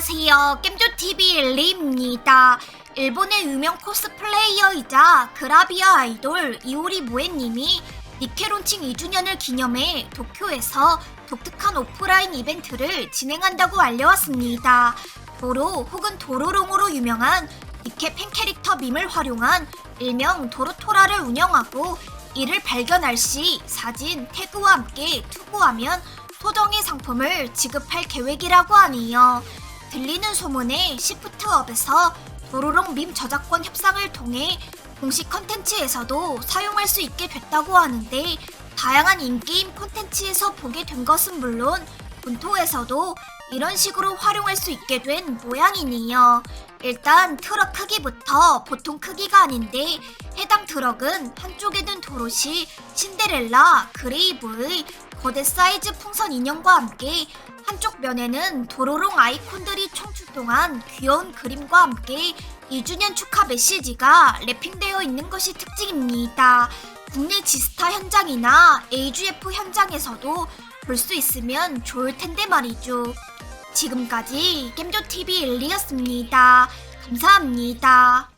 안녕하세요. 겜조TV 엘리입니다. 일본의 유명 코스플레이어이자 그라비아 아이돌 이오리 모에님이 니케 론칭 2주년을 기념해 도쿄에서 독특한 오프라인 이벤트를 진행한다고 알려왔습니다. 도로 혹은 도로롱으로 유명한 니케 팬 캐릭터 밈을 활용한 일명 도로토라를 운영하고 이를 발견할 시 사진, 태그와 함께 투고하면 소정의 상품을 지급할 계획이라고 하네요. 들리는 소문에 시프트업에서 도로롱 밈 저작권 협상을 통해 공식 컨텐츠에서도 사용할 수 있게 됐다고 하는데 다양한 인게임 콘텐츠에서 보게 된 것은 물론 본토에서도 이런 식으로 활용할 수 있게 된 모양이네요. 일단 트럭 크기부터 보통 크기가 아닌데 해당 트럭은 한쪽에는 도로시, 신데렐라, 그레이브의 거대 사이즈 풍선 인형과 함께 한쪽 면에는 도로롱 아이콘들이 총출동한 귀여운 그림과 함께 2주년 축하 메시지가 랩핑되어 있는 것이 특징입니다. 국내 지스타 현장이나 AGF 현장에서도 볼 수 있으면 좋을 텐데 말이죠. 지금까지 겜조TV 엘리였습니다. 감사합니다.